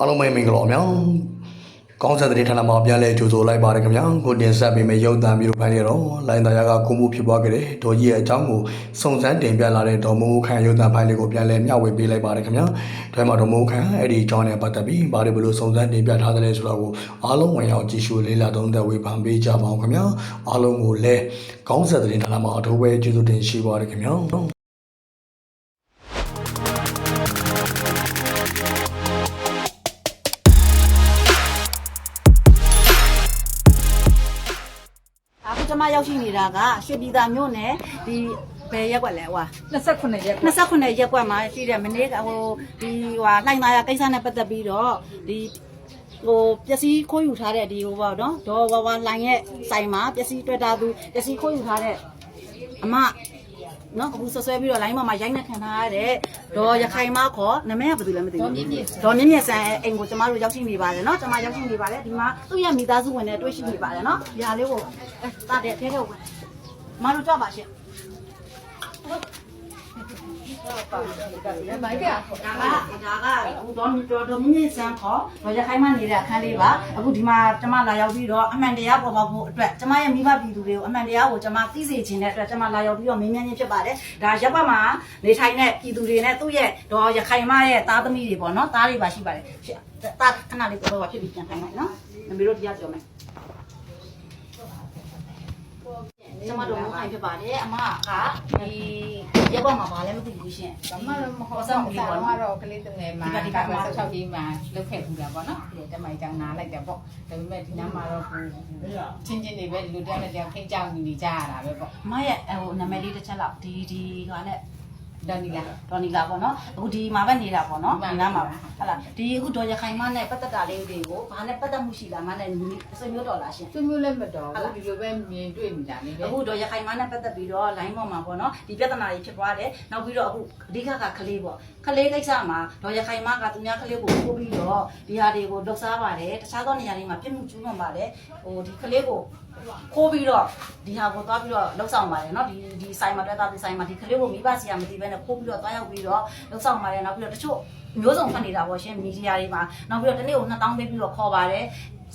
အားလုံးပဲမင်္ဂလာပါဗျာကောင်းဆက်တဲ့ဌာနမှာပြန်လဲကြိုဆိုလိုက်ပါတယ်ခင်ဗျာကိုတင်ဆက်ပေးမယ့်ရုပ်သံမျိုးဖိုင်ရတော့လိုင်းသားရကကုမှုဖြစ်ပွားခဲ့တဲ့ဒေါ်ကြီးရဲ့အကြောင်းကိုစုံစမ်းတင်ပြလာတဲ့ဒေါ်မိုးခန့်ရုပ်သံဖိုင်လေးကိုပြန်လဲမျှဝေပေးလိုက်ပါတယ်ခင်ဗျာဒါမှဒေါ်မိုးခန့်အဲ့ဒီအကြောင်းနဲ့ပတ်သက်ပြီးဘာတွေဘလို့စုံစမ်းတင်ပြထားသလဲဆိုတော့ကိုအားလုံးဝင်ရောက်ကြည့်ရှုလေးလာသုံးသက်ဝေဖန်ပေးကြပါအောင်ခင်ဗျာအားလုံးကိုလည်းကောင်းဆက်တဲ့ဌာနမှာအထူးပဲကျေးဇူးတင်ရှိပါတယ်ခင်ဗျာ ရောက်ရှိနေတာကရွှေပြည်သာမြို့နယ်ဒီဘယ်ရက်ကွက်လဲဟွာ29ရက်29ရက်ကွက်မှာရှိတဲ့မနေ့ကဟိုဒီဟွာလှိုင်သာယာကိစ္စနဲ့ပတ်သက်ပြီးတော့ဒီဟိုပျက်စီးခိုးယူထားတဲ့ဒီဟိုပေါ့နော်ဒေါ်ဝါဝါလိုင်ရဲ့ဆိုင်မှာပျက်စီးတွေ့တာသူပျက်စီးခိုးယူထားတဲ့အမ နော်အခုဆွဆွဲပြီးတော့ line ပေါ်မှာရိုက်နှက်ခံထားရတဲ့ဒေါ်ရခိုင်မခေါ်နာမည်ကဘာလို့လဲမသိဘူးဒေါ်မြင့်မြင့်ဒေါ်မြင့်မြင့်ဆန်အိမ်ကိုကျမတို့ရောက်ရှိနေပါတယ်နော်ကျမရောက်ရှိနေပါတယ်ဒီမှာသူ့ရဲ့မိသားစုဝင်နဲ့တွေ့ရှိနေပါတယ်နော်ဒီဟာလေးကိုအဲတာတဲ့ထဲထဲကိုမတို့ကြောက်ပါရှင့် မိုက်ကဒါကဒါကဟိုတော့တော်တော်မြင့်ဆန်းခေါ်တော့ရခိုင်မနေတဲ့အခန်းလေးပါအခုဒီမှာကျမလာရောက်ပြီးတော့အမှန်တရားပေါ်ပေါက်ဖို့အတွက်ကျမရဲ့မိဘပြည်သူတွေကိုအမှန်တရားကိုကျမသိစေခြင်းတဲ့အတွက်ကျမလာရောက်ပြီးတော့မင်းမြန်းချင်းဖြစ်ပါတယ်ဒါရပ်ပတ်မှာနေထိုင်တဲ့ပြည်သူတွေနဲ့သူ့ရဲ့တော့ရခိုင်မရဲ့သားသမီးတွေပေါ့နော်သားတွေပါရှိပါတယ်တာခဏလေးတော့ဖြစ်ပြီးပြန်ခိုင်းလိုက်နော်မမေတို့တရားပြောမယ် ကျမတို့မခိုင်ဖြစ်ပါတယ်အမကဒီရပ်ပတ်မှာဘာလဲမသိဘူးရှင်ဘာမှတော့မဟုတ်ဆောင်ဘူးပေါ့တော့ကလေးတငယ်မှာဒီကမှာဆောက်ကြီးမှာလုတ်ခဲ့ဘူးတာပေါ့နော်ဒီတမိုင်ကြောင်နားလိုက်တယ်ပေါ့ဒါပေမဲ့ဒီနားမှာတော့ချင်းချင်းတွေပဲလူတယောက်နဲ့တယောက်ခိတ်ကြောင်နေကြရတာပဲပေါ့အမရဲ့ဟိုနာမည်လေးတစ်ချက်လောက်ဒီဒီကနဲ့ ဒေါ်နီလာဒေါ်နီလာပေါ့နော်အခုဒီမှာပဲနေတာပေါ့နော်မှန်ဒီပါနားမှာပဲဟုတ်လားဒီအခုဒေါ်ရခိုင်မနဲ့ပတ်သက်တာလေးတွေကိုဘာနဲ့ပတ်သက်မှုရှိလားမနဲ့ဆွေမျိုးတော်လားရှင်သူမျိုးလည်းမတော်ဘူးဒီလိုပဲမြင်တွေ့နေတာနေပဲအခုတော့ရခိုင်မနဲ့ပတ်သက်ပြီးတော့ line ပေါ်မှာပေါ့နော်ဒီပြဿနာတွေဖြစ်သွားတယ်နောက်ပြီးတော့အခုအဓိကကကလေးပေါ့ကလေးကိစ္စမှာဒေါ်ရခိုင်မကသူများကလေးကိုပို့ပြီးတော့ဒီဟာတွေကိုလှုပ်ရှားပါတယ်တခြားသောနေရာတွေမှာပြစ်မှုကျူးလွန်ပါတယ်ဟိုဒီကလေးကို ခိုးပြီးတော့ဒီဟာကိုသွားပြီးတော့လှုပ်ဆောင်ပါတယ်เนาะဒီဒီဆိုင်မှာတွေ့တာဒီဆိုင်မှာဒီကလေးကိုမိဘစီကမသိဘဲနဲ့ခိုးပြီးတော့သွားရောက်ပြီးတော့လှုပ်ဆောင်ပါတယ်နောက်ပြီးတော့တချို့မျိုးစုံဖတ်နေတာပေါ့ရှင်မီဒီယာတွေမှာနောက်ပြီးတော့တနေ့ကို2000ပေးပြီးတော့ခေါ်ပါတယ်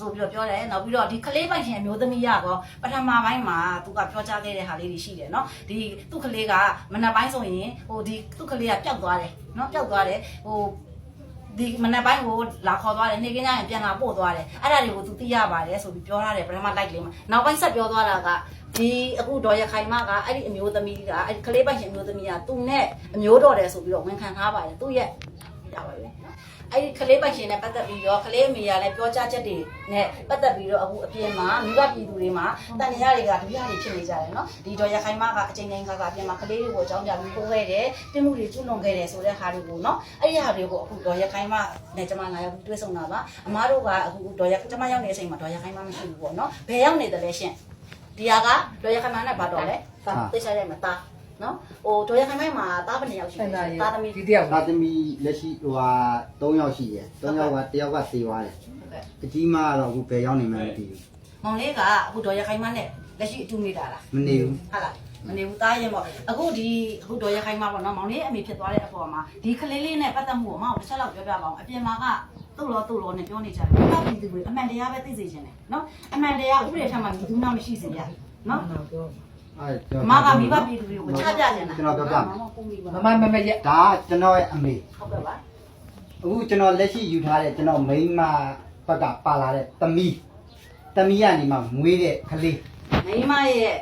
ဆိုပြီးတော့ပြောတယ်နောက်ပြီးတော့ဒီကလေးပိုင်ရှင်အမျိုးသမီးရကောပထမပိုင်းမှာသူကပြောကြားခဲ့တဲ့ဟာလေးတွေရှိတယ်เนาะဒီသူ့ကလေးကမနက်ပိုင်းဆိုရင်ဟိုဒီသူ့ကလေးကပျောက်သွားတယ်เนาะပျောက်သွားတယ်ဟို ဒီမနက်ပိုင်းကိုလာခေါ်သွားတယ်နေ့ကင်းကျရင်ပြန်လာပို့သွားတယ်အဲ့ဒါတွေကိုသူသိရပါတယ်ဆိုပြီးပြောထားတယ်ပထမ like လေးမှာနောက်ပိုင်းဆက်ပြောသွားတာကဒီအခုဒေါ်ရခိုင်မကအဲ့ဒီအမျိုးသမီးကအဲ့ဒီကလေးပိုင်ရှင်အမျိုးသမီးကသူနဲ့အမျိုးတော်တယ်ဆိုပြီးတော့ဝန်ခံထားပါတယ်သူ့ရဲ့ဒါပါပဲ အဲ့ဒီကလေးပိုင်ရှင်နဲ့ပတ်သက်ပြီးတော့ကလေးအမေရလည်းပြောကြားချက်တွေနဲ့ပတ်သက်ပြီးတော့အခုအပြင်မှာမိဘပြည်သူတွေမှာတန်ရာတွေကဒုရတွေဖြစ်နေကြတယ်နော်ဒီတော့ရခိုင်မကအချိန်တိုင်းခါကအပြင်မှာကလေးတွေကိုအကြောင်းပြပြီးပို့ခဲ့တယ်တင်မှုတွေကျွလွန်ခဲ့တယ်ဆိုတဲ့ဟာတွေကိုနော်အဲ့ဒီဟာတွေကိုအခုတော့ရခိုင်မနဲ့ကျမလာရောက်ပြီးတွေ့ဆုံတာပါအမားတို့ကအခုတော့ရကျမရောက်နေတဲ့အချိန်မှာတော့ရခိုင်မမရှိဘူးပေါ့နော်ဘယ်ရောက်နေတယ်လဲရှင်ဒီဟာကတော့ရခိုင်မနဲ့ဘာတော့လဲသိချင်တယ်မသား နော်ဟိုတော့ရခိုင်မမှာသားဘယ်နှစ်ယောက်ရှိလဲသားသမီးဒီတယောက်သာသမီလက်ရှိဟိုဟာ3ယောက်ရှိတယ်3ယောက်ကတယောက်ကသေသွားတယ်အကြီးမကတော့အခုဘယ်ရောက်နေမှန်းမသိဘူးမောင်လေးကအခုဒေါ်ရခိုင်မနဲ့လက်ရှိအတူနေတာလားမနေဘူးဟုတ်လားမနေဘူးတားရင်ပေါ့အခုဒီအခုဒေါ်ရခိုင်မပေါ့နော်မောင်လေးအမေဖြစ်သွားတဲ့အပေါ်မှာဒီကလေးလေးနဲ့ပတ်သက်မှုကိုမောင်တစ်ချက်လောက်ပြောပြပါအောင်အပြင်မှာကသူ့လောသူ့လောနဲ့ပြောနေကြတယ်ဘာဖြစ်သူတွေအမှန်တရားပဲသိစေချင်တယ်နော်အမှန်တရားဥပဒေထက်မှမြည်သူမှမရှိစေရနော်အဲ ကျွန်မကမိဘပြည်သူတွေကိုချပြချင်တာကျွန်တော်ပြောပြမယ်မပုံပြီးပါမမမမရက်ဒါကကျွန်တော်ရဲ့အမေဟုတ်ကဲ့ပါအခုကျွန်တော်လက်ရှိယူထားတဲ့ကျွန်တော်မိန်းမဘက်ကပါလာတဲ့သမီးသမီးကနေမှမွေးတဲ့ကလေးမိမရဲ့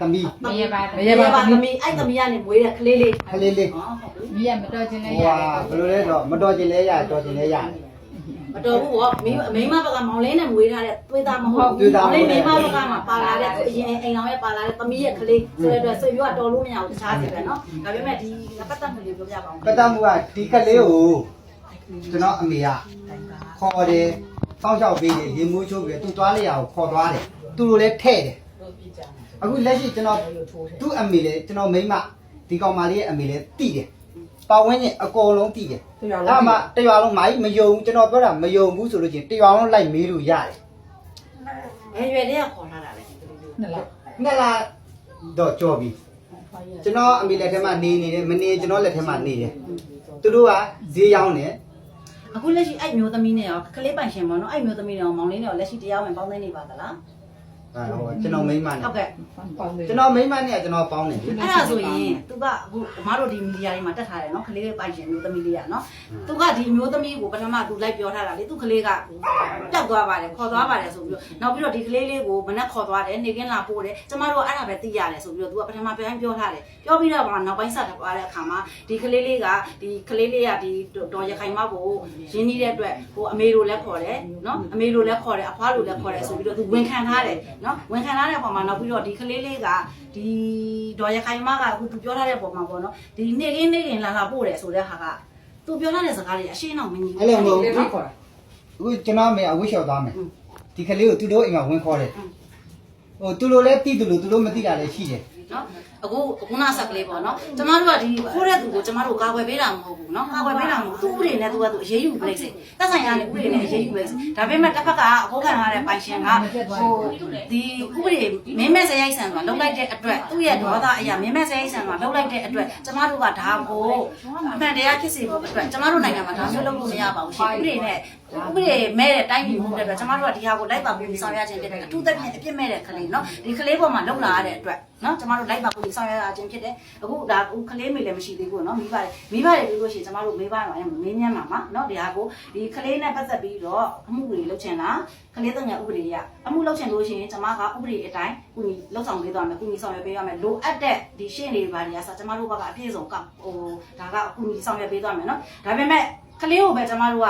သမီးမရက်ပါမရပါသမီးအဲ့သမီးကနေမွေးတဲ့ကလေးလေးကလေးလေးဟောဟုတ်ပြီမရက်မတော်ချင်းဟိုလည်းရဟာဘယ်လိုလဲဆိုတော့မတော်ကျင်လဲရတော်ကျင်လဲရတယ် မတော်ဘူးပေါ့မင်းအမိမဘက်ကမောင်လေးနဲ့မွေးထားတဲ့သွေးသားမဟုတ်ဘူးမောင်လေးမိမဘက်ကမှပါလာတဲ့အရင်အိမ်ကောင်ရဲ့ပါလာတဲ့သမီးရဲ့ကလေးဆိုတဲ့အတွက်ဆွေမျိုးကတော်လို့မရဘူးတခြားစီပဲနော်ဒါပေမဲ့ဒီငါပတ်သက်မှုလေးပြောပြပါဦးပတ်သက်မှုကဒီကလေးကိုကျွန်တော်အမေကခေါ်တယ်စောင့်ရှောက်ပေးတယ်ရေမိုးချိုးပြီးသူသွားလိုက်ရအောင်ခေါ်သွားတယ်သူတို့လည်းထဲ့တယ်အခုလက်ရှိကျွန်တော်သူ့အမေလည်းကျွန်တော်မိမဒီကောင်မလေးရဲ့အမေလည်းတိတယ် ပတ်ဝန်းကျင်အကုန်လုံးတိတယ်အဲ့မှာတရွာလုံးမိုင်းမယုံဘူးကျွန်တော်ပြောတာမယုံဘူးဆိုလို့ချင်းတရွာလုံးလိုက်မေးလို့ရတယ်ဘယ်ရွယ်တည်းကခေါ်လာတာလဲနှစ်လားနှစ်လားတော့ကြော်ပြီကျွန်တော်အမေလက်ထဲမှာနေနေတယ်မနေကျွန်တော်လက်ထဲမှာနေတယ်သူတို့ကဈေးရောင်းတယ်အခုလက်ရှိအဲ့မျိုးသမီးနဲ့ရောကလေးပိုင်ရှင်ပေါ့နော်အဲ့မျိုးသမီးနဲ့ရောမောင်လေးနဲ့ရောလက်ရှိတရားဝင်ပေါင်းသိနေပါသလား ဟိုကျွန်တော်မိန်းမနဲ့ဟုတ်ကဲ့ကျွန်တော်မိန်းမနဲ့ကျွန်တော်ပေါင်းတယ်အဲ့ဒါဆိုရင်သူကအခုအမားတို့ဒီမီဒီယာတွေမှာတက်ထားတယ်နော်ကလေးပိုင်ရှင်မျိုးသမီးလေးကနော်သူကဒီမျိုးသမီးကိုပထမသူလိုက်ပြောထားတာလေသူကလေးကတက်သွားပါတယ်ခေါ်သွားပါတယ်ဆိုပြီးတော့နောက်ပြီးတော့ဒီကလေးလေးကိုမနဲ့ခေါ်သွားတယ်နေကင်းလာပို့တယ်ကျမတို့ကအဲ့ဒါပဲသိရတယ်ဆိုပြီးတော့သူကပထမပြန်ပြောထားတယ်ပြောပြီးတော့မှနောက်ပိုင်းဆက်သွားတဲ့အခါမှာဒီကလေးလေးကဒီကလေးလေးကဒီတော်ရခိုင်မောက်ကိုရင်းနှီးတဲ့အတွက်ဟိုအမေတို့လည်းခေါ်တယ်နော်အမေတို့လည်းခေါ်တယ်အဖွားတို့လည်းခေါ်တယ်ဆိုပြီးတော့သူဝန်ခံထားတယ်နော်ဝန်ခံထားတဲ့ပုံမှာနောက်ပြီးတော့ဒီကလေးလေးကဒီတော်ရခိုင်မောက်ကအခုသူပြောထားတဲ့ပုံမှာပေါ့နော်ဒီနေကင်းနေကင်းလာလာပို့တယ်ဆိုတဲ့ဟာကသူပြောထားတဲ့စကားတွေအရှင်းအောင်မညီဘူးအဲ့လိုမဟုတ်နော်ဘူးအခုကျွန်တော်မေအဝိရှော်သွားမယ်ဒီကလေးကိုသူတို့အိမ်မှာဝင်ခေါ်တယ် ဟိုသူတို့လည်းသိသူတို့သူတို့မသိတာလည်းရှိတယ်နော်အခုခုနဆက်ကလေးပေါ့နော်ကျမတို့ကဒီခိုးတဲ့သူကိုကျမတို့ကာကွယ်ပေးတာမဟုတ်ဘူးနော်ကာကွယ်ပေးတာမဟုတ်သူ့ဥပဒေနဲ့သူကသူအရေးယူပလိစေတက်ဆိုင်ရာနဲ့ဥပဒေနဲ့အရေးယူပလိစေဒါပေမဲ့တစ်ဖက်ကအခုခံရတဲ့ပိုင်ရှင်ကဟိုဒီဥပဒေမင်းမဲ့စရိုက်ဆန်ဆိုတာလုံလိုက်တဲ့အတွက်သူ့ရဲ့ဒေါသအရာမင်းမဲ့စရိုက်ဆန်ဆိုတာလုံလိုက်တဲ့အတွက်ကျမတို့ကဒါကိုအမှန်တရားဖြစ်စေဖို့အတွက်ကျမတို့နိုင်ငံမှာဒါမျိုးလုပ်လို့မရပါဘူးရှင်ဥပဒေနဲ့ဥပဒေမဲ့တဲ့တိုင်းပြည်မှုတဲ့အတွက်ကျမတို့ကဒီဟာကိုလိုက်ပါပြီးဆောင်ရွက်ခြင်းဖြစ်တယ်အထူးသဖြင့်အပြစ်မဲ့တဲ့ကလေးနော်ဒီကလေးပေါ်မှာလုံလာရတဲ့အတွက်နော်ကျမတို့လိုက်ပါပြီးဆောင်ရွက်ရခြင်းဖြစ်တယ်အခုဒါအခုကလေးမေလည်းမရှိသေးဘူးနော်မိဘတွေမိဘတွေပြောလို့ရှိရင်ကျမတို့မိဘတော့မင်းမြန်းမှာမှာနော်ဒီဟာကိုဒီကလေးနဲ့ပတ်သက်ပြီးတော့အမှုတွေလုပ်ချင်တာကလေးသုံးရဥပဒေရအမှုလုပ်ချင်လို့ရှိရင်ကျမကဥပဒေအတိုင်းကုညီလုပ်ဆောင်ပေးသွားမယ်ကုညီဆောင်ရွက်ပေးရမယ်လိုအပ်တဲ့ဒီရှင်းတွေပါတွေကဆိုကျမတို့ဘက်ကအပြည့်စုံကဟိုဒါကကုညီဆောင်ရွက်ပေးသွားမယ်နော်ဒါပေမဲ့ကလေးကိုပဲကျမတို့က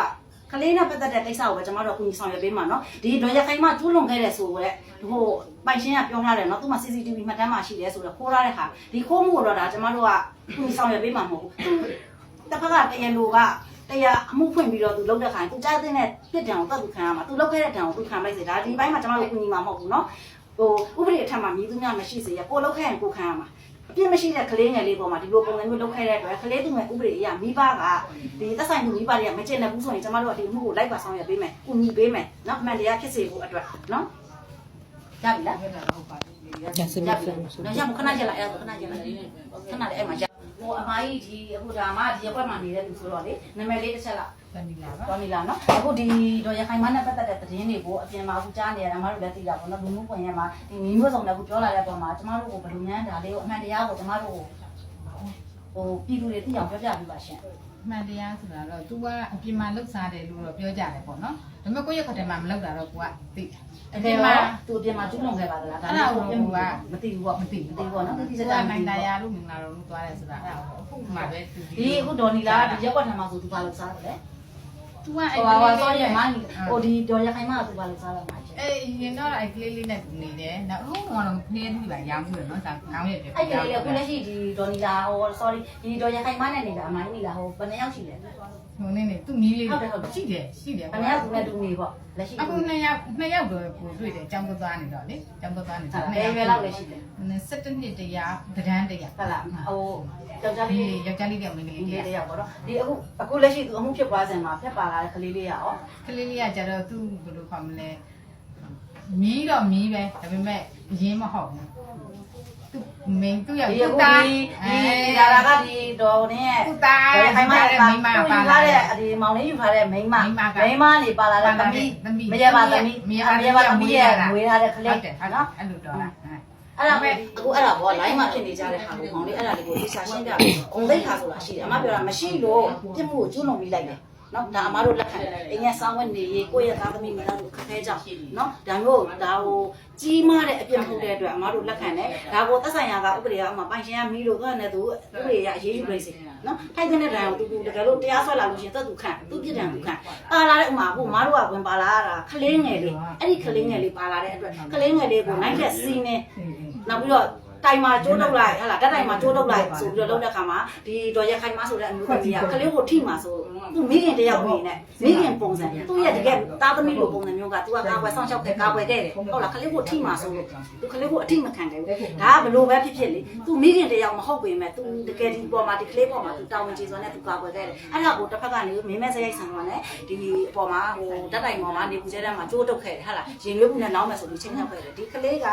ကလေးနဲ့ပတ်သက်တဲ့ကိစ္စကိုပဲကျွန်တော်တို့အကူအညီဆောင်ရွက်ပေးမှာနော်ဒီဒေါ်ရခိုင်မကျူးလွန်ခဲ့တဲ့ဆိုတော့ဟိုပိုင်ရှင်ကပြောထားတယ်နော်သူမှ CCTV မှတ်တမ်းမှာရှိတယ်ဆိုတော့ခိုးရတဲ့ဟာဒီခိုးမှုကိုတော့ဒါကျွန်တော်တို့ကအကူအညီဆောင်ရွက်ပေးမှာမဟုတ်ဘူးတစ်ဖက်ကတရားလိုကတရားအမှုဖွင့်ပြီးတော့သူလောက်တဲ့ခိုင်သူကြားတဲ့နဲ့ပြစ်ဒဏ်ကိုတတ်သူခံရမှာသူလောက်ခဲ့တဲ့ဒဏ်ကိုသူခံလိုက်စေဒါဒီဘက်မှာကျွန်တော်တို့အကူအညီမှာမဟုတ်ဘူးနော်ဟိုဥပဒေအထက်မှာမြည်သူများမရှိစေရကိုလောက်ခဲ့ရင်ကိုခံရမှာ ပြစ်မရှိတဲ့ကလေးငယ်လေးပေါ်မှာဒီလိုပုံစံမျိုးလုပ်ခဲ့တဲ့အတွက်ကလေးသူငယ်ဥပဒေအရမိဘကဒီသက်ဆိုင်မှုမိဘတွေကမကျင့်တဲ့ဘူးဆိုရင်ကျမတို့ကဒီမှုကိုလိုက်ပါဆောင်ရွက်ပေးမယ်။ကုညီပေးမယ်။နော်အမှန်တရားဖြစ်စေဖို့အတွက်နော်။ရပြီလား။ရစပြီ။နော်ရမခဏကြလိုက်အဲ့ဒါခဏကြလိုက်ခဏလေးအဲ့မှာရဟိုအမကြီးဒီအခုဒါမှဒီရက်ွက်မှာနေတဲ့သူဆိုတော့လေနာမည်လေးတစ်ချက်လောက် ဗန်နီလာပါတော်ပြီလားနော်အခုဒီတော့ရခိုင်မနဲ့ပတ်သက်တဲ့သတင်းတွေကိုအပြင်မှာအခုကြားနေရတာမတို့လည်းသိတာပေါ့နော်လူမှုကွန်ရက်မှာဒီမျိုးမျိုးစုံလည်းအခုပြောလာတဲ့ပုံမှာကျမတို့ကိုဘယ်လိုများဒါလေးကိုအမှန်တရားကိုကျမတို့ကိုဟိုပြည်သူတွေသိအောင်ပြောပြပေးပါရှင်မှန်တရားဆိုတာတော့ तू ကအပြင်မှာလှုပ်ရှားတယ်လို့တော့ပြောကြတယ်ပေါ့နော်ဒါပေမဲ့ကိုယ့်ရဲ့ခက်တယ်မှာမလှုပ်တာတော့ကိုကသိတယ်အအပြင်ပြင်မှာမှာသူအပြင်မှာကျူးလွန်ခဲ့ပါသလားဒါလည်းကိုမသိဘူးပေါ့မသိဘူးပေါ့နော်သိဒီစစကာကားးနိုနိုင်င်တတာရာရလို့မင်္ဂလာတော်လို့သွားတယ်ဆိုတာအဲ့ဒါအခုမှပဲသူဒီအခုဒေါ်နီလာဒီရက်ွက်ထမှာဆိုသူဘာလို့စားတယ်လဲ तू က ဟို အဲ့ ဟာ က ဟို လေး ဆောရ လေး မနီဟိုဒီဒေါ်ရခိုင်မကသူဘာလို့စားလဲမှာရှင် အေးရင်တော့အဲ့ကလေးလေးနဲ့တူနေတယ်နောက်အခုကတော့ဖင်းထိပါရောင်းပြီးတော့နော်ဒါကောင်းရဲ့ပြ အဲ့ကလေးလေအခုလက်ရှိဒီဒေါ်နီလာဟို sorry ဒီဒေါ်ရခိုင်မနဲ့နေတာအမိုင်းနီလာဟိုဘယ်နှယောက်ရှိလဲ ဟိုနေ့နေ့သူ့မီးလေးရှိတယ်ရှိတယ် ဘယ်နှယောက်သူနဲ့တူနေပေါ့လက်ရှိ အခုနှစ်ယောက်နှစ်ယောက်တော့ကိုတွေ့တယ်ចောင်းသွားနေတော့လေចောင်းသွားနေ ဘယ်ရွယ်လောက်လဲရှိတယ် 17နှစ်တရားဗဒန်းတရား ဟုတ်လားဟို ယောက်ျားဒီလေးယောက်ျားလေးတယောက်မိန်းကဒီလေးတလေးယောက်တယောက်ပေါ့နော်ဒီအခုအခုလက်ရှိသူအမှုဖြစ်ပွားစဉ်မှာဖက်ပါလာတဲ့ကလေးလေးရရောကလေးလေးကကြတော့သူ့ဘယ်လိုခေါ်မလဲမီးတော့မီးပဲဒါပေမဲ့ရင်းမဟုတ်ဘူးသူမင်းသူ့ယောက်ဒီသူ့အခုသားဒီဒီဒါလာကဒီဒေါ်နဲ့သူ့သားဒေါ်ရခိုင်မတဲ့နဲ့မိန်းမပါပါလာလာတဲ့တဲ့ဒီမောင်လေးယူထားတဲ့မိန်းမမိန်းမကမိန်းမလေးပါလာတဲ့သမီးသမီးမရပါသမီးမရမရပါသမီးရဲ့ငွေရတဲ့ကဟုလေးတ်တယ်ဟုတ်နော်အဲ့လိုတော့လား အဲ့ဒါပဲအခုအဲ့ဒါဘော line မှာဖြစ်နေကြတဲ့ဟာကိုကောင်လေးအဲ့ဒါလေးကိုသိချရှင်းပြပြီးဂုံသိက္ခာဆိုတာရှိတယ်အမပြောတာမရှိလို့ပြစ်မှုကိုကျူးလွန်ပြီးလိုက်တယ်နော်ဒါအမတို့လက်ခံတယ်အင်းရဲ့စောင်းဝက်နေရေးကိုယ့်ရဲ့သားသမီးမိသားစုခက်ခဲကြောင့်နော်ဒါမျိုးဒါဟိုကြီးမားတဲ့အပြစ်မှုတဲ့အတွက်အမတို့လက်ခံတယ်ဒါကိုသက်ဆိုင်ရာကဥပဒေကအမပိုင်ရှင်ကမီးလို့သူကလည်းသူဥပဒေရအရေးယူလိုက်စေနော်ထိုက်တဲ့ဒဏ်ကိုတူတူတကယ်လို့တရားစွဲလာလို့ရှိရင်သက်သူခံသူပြစ်ဒဏ်သူခံပါလာတဲ့ဥမာကိုမတို့ကဝင်ပါလာရတာခလေးငယ်လေးအဲ့ဒီခလေးငယ်လေးပါလာတဲ့အတွက်ခလေးငယ်လေးကိုနိုင်တဲ့စီးနေ နောက်ပြီးတော့တိုင်မှာကျိုးတုပ်လိုက်ဟလာတက်တိုင်မှာကျိုးတုပ်လိုက်ဆိုပြီးတော့လုပ်တဲ့ခါမှာဒီတော်ရက်ခိုင်မဆိုတဲ့အမျိုးသမီးကကလေးကိုထိမှာဆိုသူမိခင်တယောက်နေနဲ့မိခင်ပုံစံသူ့ရဲ့တကယ်သားသမီးလိုပုံစံမျိုးကသူကကာကွယ်ဆောင်ရှောက်ခဲ့ကာကွယ်ခဲ့တယ်ဟုတ်လားကလေးကိုထိမှာဆိုလို့သူကလေးကိုအထိမခံခဲ့ဘူးဒါကဘလို့ပဲဖြစ်ဖြစ်လေသူမိခင်တယောက်မဟုတ်ပေမဲ့သူတကယ်ဒီပေါ်မှာဒီကလေးပေါ်မှာသူတာဝန်ကျေစွာနဲ့သူကာကွယ်ခဲ့တယ်အဲ့ဒါကိုတစ်ဖက်ကနေမင်းမဲစရိုက်ဆန်သွားနဲ့ဒီပေါ်မှာဟိုတက်တိုင်ပေါ်မှာနေပူကျဲတန်းမှာကျိုးတုပ်ခဲ့တယ်ဟဟလားရင်ရွေးမှုနဲ့နောင်းမယ်ဆိုပြီးချင်းချောက်ခဲ့တယ်ဒီကလေးက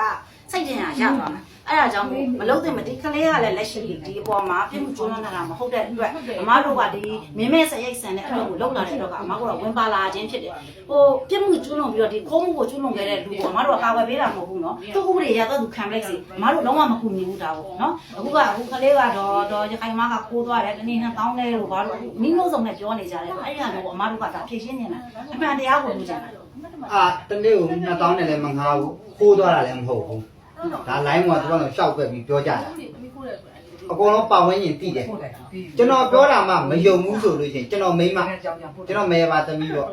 စိတ်တင်ရရသွားမှာအဲ့ဒါကြောင့်ကြောင့်မို့မလုံးတဲ့မဒီကလေးကလည်းလက်ရှိဒီအပေါ်မှာပြစ်မှုကျူးလွန်တာမဟုတ်တဲ့အတွက်အမတို့ကဒီမင်းမဲစရိုက်ဆန်တဲ့အလုပ်ကိုလုပ်လာတဲ့တော့ကအမတို့ကဝင်ပါလာခြင်းဖြစ်တယ်ဟိုပြစ်မှုကျူးလွန်ပြီးတော့ဒီခိုးမှုကိုကျူးလွန်ခဲ့တဲ့လူကိုအမတို့ကကာဝယ်ပေးတာမဟုတ်ဘူးနော်သူ့ဥပဒေရတော့သူခံလိုက်စီအမတို့လုံးဝမကူညီဘူးဒါပေါ့နော်အခုကအခုကလေးကတော့တော့ရခိုင်မကခိုးသွားတယ်တနေ့နှစ်တောင်းတယ်လို့ဘာလို့မိမျိုးစုံနဲ့ပြောနေကြတယ်အဲ့ဒီဟာမျိုးကိုအမတို့ကဒါဖြည့်ရှင်းနေတာအမှန်တရားကိုလူကြတာအာတနေ့ကို2000နဲ့လည်းမငါဘူးခိုးသွားတာလည်းမဟုတ်ဘူး ဒါ line မှာသူကတော့ရှောက်ပြက်ပြီးပြောကြတာအကုန်လုံးပါဝင်ရင်တည်တယ်ကျွန်တော်ပြောတာမှမယုံဘူးဆိုလို့ရှိရင်ကျွန်တော်မိမကျွန်တော်မေပါသမီးတော့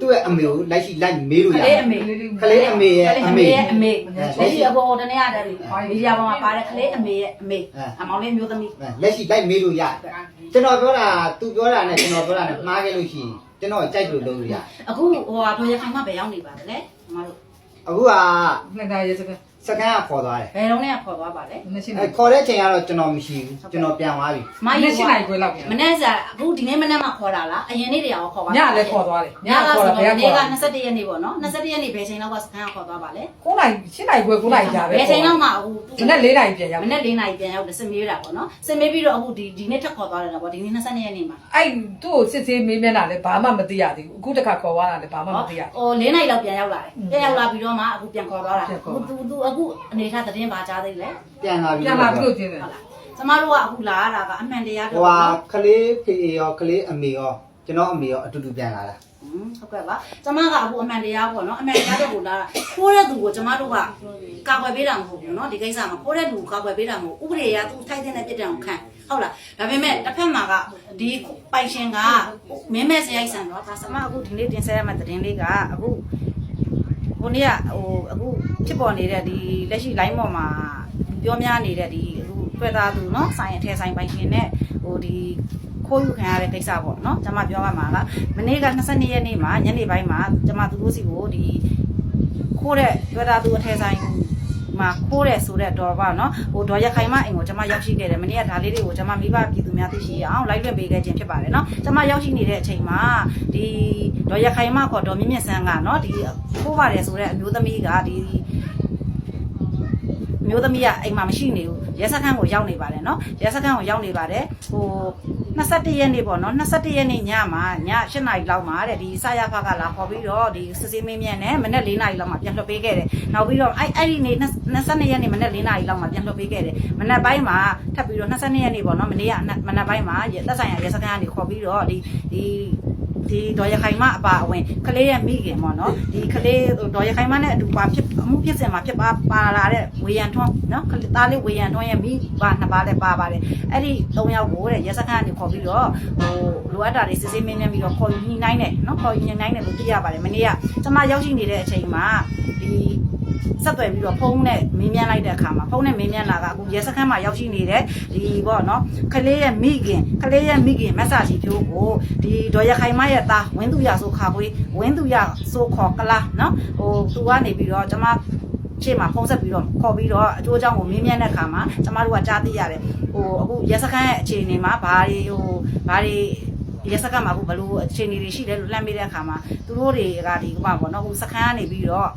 သူ့ရဲ့အမေကိုလိုက်ရှိလိုက်မေးလို့ကရလေးအမေကလေးအမေရဲ့အမေရဲ့အမေလက်ရှိအပေါ်တနေ့ရတယ်မီဒီယာပေါ်မှာပါတဲ့ကလေးအမေရဲ့အမေအမောင်လေးမျိုးသမီးလက်ရှိလိုက်မေးလို့ရတယ်ကျွန်တော်ပြောတာသူပြောတာနဲ့ကျွန်တော်ပြောတာနဲ့မှားခဲ့လို့ရှိရင်ကျွန်တော်ကြိုက်လို့လုပ်လို့ရအခုဟိုဟာဒေါ်ရခိုင်မဘယ်ရောက်နေပါလဲအမတို့အခုကနှစ်ဒါရဲစက စကန်ကခေါ်သွားတယ်ဘယ်တော့နဲ့ခေါ်သွားပါလဲမရှိအဲနိုင်ခေါ်တဲ့ချိန်ကတော့ကျွန်တော်မရှိဘူးကျွန်တော်ပြန်သွားပြီမမယူရှိနိုင်ခွဲလောက်ပြန်မနေ့ကအခုဒီနေ့မနေ့မှခေါ်တာလားအရင်နေ့တည်းရောခေါ်ပါညလည်းခေါ်သွားတယ်ညညကခေါ်ဆိုတာဘယ်တော့ကနေ့ခေါ်ကတာ21ရက်နေ့ပေါ့နော်21ရက်နေ့ဘယ်ချိန်လောက်ကစကန်ခေါ်သွားပါလဲ9နိုင်7နိုင်ခွဲ9နိုင်ကြာပဲဘယ်ချိန်လောက်မှအခုမနေ့4နိုင်ပြန်ရောက်မနေ့၄နာရီပြန်ရောက်တယ်စင်မေးတာပေါ့နော်စင်မေးပြီးတော့အခုဒီဒီနေ့ထပ်ခေါ်သွားတယ်ပေါ့ဒီနေ့22ရက်နေ့မှာအဲ့သူ့ကိုစစ်ဆေးမေးမြန်းတာလည်းဘာမှမသိရသေးဘူးအခုတခါခေါ်သွားတာလည်းဘာမှမသိရဟို၄နိုင်လောက်ပြန်ရောက်လာတယ်ပြန်ရောက်လာပြီးတော့မှအခုပြန်ခေါ်သွားတာပြန်ခေါ်သူသူသူအခုအနေထားသတင်းပါကြားသေးလဲပြန်လာပြီပြန်လာပြီးလို့ချင်းတယ်ဟုတ်လားကျမတို့ကအခုလာရတာကအမှန်တရားဟိုတော့ဟာနော်ကလေးဖေရောကလေးအမေရောကျွန်တော်အမေရောအတူတူပြန်လာတာဟုတ်ကဲ့ပါကျမကအခုအမှန်တရားပေါ့နော်အမှန်တရားတော့ကိုလာတာခိုးတဲ့သူကိုကျမတို့ကကာကွယ်ပေးတာမဟုတ်ဘူးနော်ဒီကိစ္စမှာခိုးတဲ့သူကိုကာကွယ်ပေးတာမဟုတ်ဥပဒေအရသူထိုက်တဲ့ပြစ်ဒဏ်ကိုခံဟုတ်လားဒါပေမဲ့တစ်ဖက်မှာကဒီပိုင်ရှင်ကမင်းမဲ့စရိုက်ဆန်တော့ဒါကျမအခုဒီနေ့တင်ဆက်ရမယ့်သတင်းလေးကအခု ဟိုနေ့ကဟိုအခုဖြစ်ပေါ်နေတဲ့ဒီလက်ရှိ line ပေါ်မှာပြောများနေတဲ့ဒီအခုတွေ့သားသူเนาะဆိုင်အထည်ဆိုင်ပိုင်ရှင်နဲ့ဟိုဒီခိုးယူခံရတဲ့ကိစ္စပေါ့เนาะကျွန်မပြောရမှာကမနေ့က22ရက်နေ့မှာညနေပိုင်းမှာကျွန်မသူတို့စီကိုဒီခိုးတဲ့တွေ့သားသူအထည်ဆိုင် မှာခိုးတယ်ဆိုတဲ့တော်ပါနော်ဟိုဒေါ်ရခိုင်မအိမ်ကိုကျွန်မရောက်ရှိခဲ့တယ်မနေ့ကဒါလေးတွေကိုကျွန်မမိဘပြည်သူများသိရှိရအောင်လိုက်လွှင့်ပေးခဲ့ခြင်းဖြစ်ပါတယ်နော်ကျွန်မရောက်ရှိနေတဲ့အချိန်မှာဒီဒေါ်ရခိုင်မခေါ်ဒေါ်မြင့်မြင့်ဆန်းကနော်ဒီခိုးပါတယ်ဆိုတဲ့အမျိုးသမီးကဒီမျိုးသမီးကအိမ်မှာမရှိနေဘူးရဲစခန်းကိုရောက်နေပါတယ်နော်ရဲစခန်းကိုရောက်နေပါတယ်ဟို 21ရက်နေ့ပေါ့နော်21ရက်နေ့ညမှာည8နာရီလောက်မှာတဲ့ဒီဆရာဖကလာခေါ်ပြီးတော့ဒီစစ်စစ်မင်းမြန်နဲ့မနေ့4နာရီလောက်မှာပြန်လွှတ်ပေးခဲ့တယ်နောက်ပြီးတော့အဲ့အဲ့ဒီနေ့22ရက်နေ့မနေ့4နာရီလောက်မှာပြန်လွှတ်ပေးခဲ့တယ်မနေ့ပိုင်းမှာထပ်ပြီးတော့22ရက်နေ့ပေါ့နော်မနေ့ကမနေ့ပိုင်းမှာသက်ဆိုင်ရာရဲစခန်းကနေခေါ်ပြီးတော့ဒီဒီ ဒီဒေါ်ရခိုင်မအပါအဝင်ကလေးရဲ့မိခင်ပေါ့နော်ဒီကလေးဒေါ်ရခိုင်မနဲ့အတူပါဖြစ်အမှုဖြစ်စဉ်မှာဖြစ်ပါပါလာတဲ့ဝေယံထွန်းနော်ကလေးသားလေးဝေယံထွန်းရဲ့မိပါနှစ်ပါးလည်းပါပါတယ်အဲ့ဒီ၃ယောက်ကိုတဲ့ရဲစခန်းကနေခေါ်ပြီးတော့ဟိုလိုအပ်တာတွေစစ်စစ်မင်းမြန်းပြီးတော့ခေါ်ယူညှိနှိုင်းတယ်နော်ခေါ်ယူညှိနှိုင်းတယ်လို့သိရပါတယ်မနေ့ကကျွန်မရောက်ရှိနေတဲ့အချိန်မှာဒီ ဆက်သွယ်ပြီးတော့ဖုန်းနဲ့မင်းမြန်းလိုက်တဲ့အခါမှာဖုန်းနဲ့မင်းမြန်းလာကအခုရဲစခန်းမှာရောက်ရှိနေတဲ့ဒီပေါ့နော်ကလေးရဲ့မိခင်ကလေးရဲ့မိခင်မက်ဆာကြီးဖြိုးကိုဒီဒေါ်ရခိုင်မရဲ့သားဝင်းသူရဆိုခါခွေးဝင်းသူရဆိုခေါ်ကလာနော်ဟိုသူကနေပြီးတော့ကျွန်မရှေ့မှာဖုန်းဆက်ပြီးတော့ခေါ်ပြီးတော့အကျိုးအကြောင်းကိုမင်းမြန်းတဲ့အခါမှာကျမတို့ကကြားသိရတယ်ဟိုအခုရဲစခန်းရဲ့အခြေအနေမှာဘာတွေဟိုဘာတွေရဲစခန်းမှာအခုဘယ်လိုအခြေအနေတွေရှိလဲလို့လှမ်းပေးတဲ့အခါမှာသူတို့တွေကဒီဟိုပါပေါ့နော်ဟိုစခန်းကနေပြီးတော့